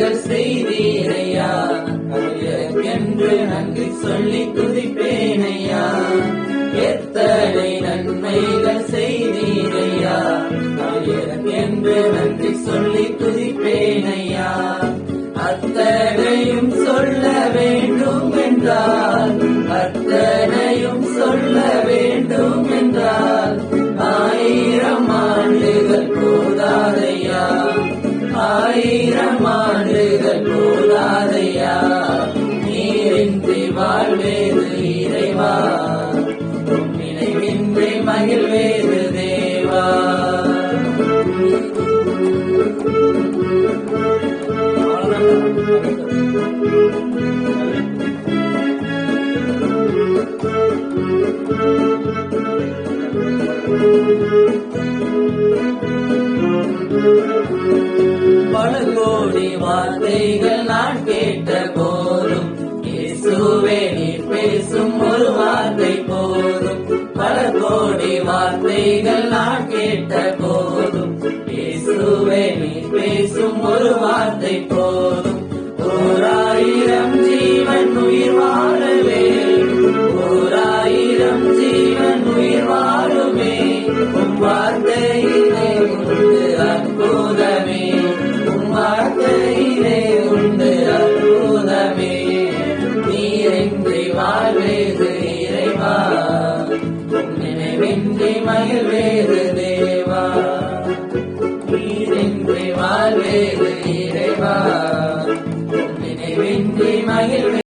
நீங்கள் செய்தீரையா என்று நன்றி சொல்லி துதிப்பேனையா எத்தனை நன்மைகள் செய்தீரையா என்று நன்றி சொல்லி துதிப்பேனையா அத்தனையும் சொல்ல வேண்டும் என்றால் வாழ்வேது இறைவா. நினைவின்றி மகிழ்வேது தேவா. பல கோடி வார்த்தைகள் நான் கேட்ட போ இயேசுவே நீர் பேசும் ஒரு வார்த்தை போதும். பல கோடி வார்த்தைகள் நான் கேட்ட போதும். இயேசுவே நீர் பேசும் ஒரு வார்த்தை போதும். நினைவின்றி வாழ்வேது இறைவா. உம் நினைவின்றி மகிழ்வேது தேவா. நீரின்றி வாழ்வேது இறைவா. உம் நினைவின்றி மகிழ்வே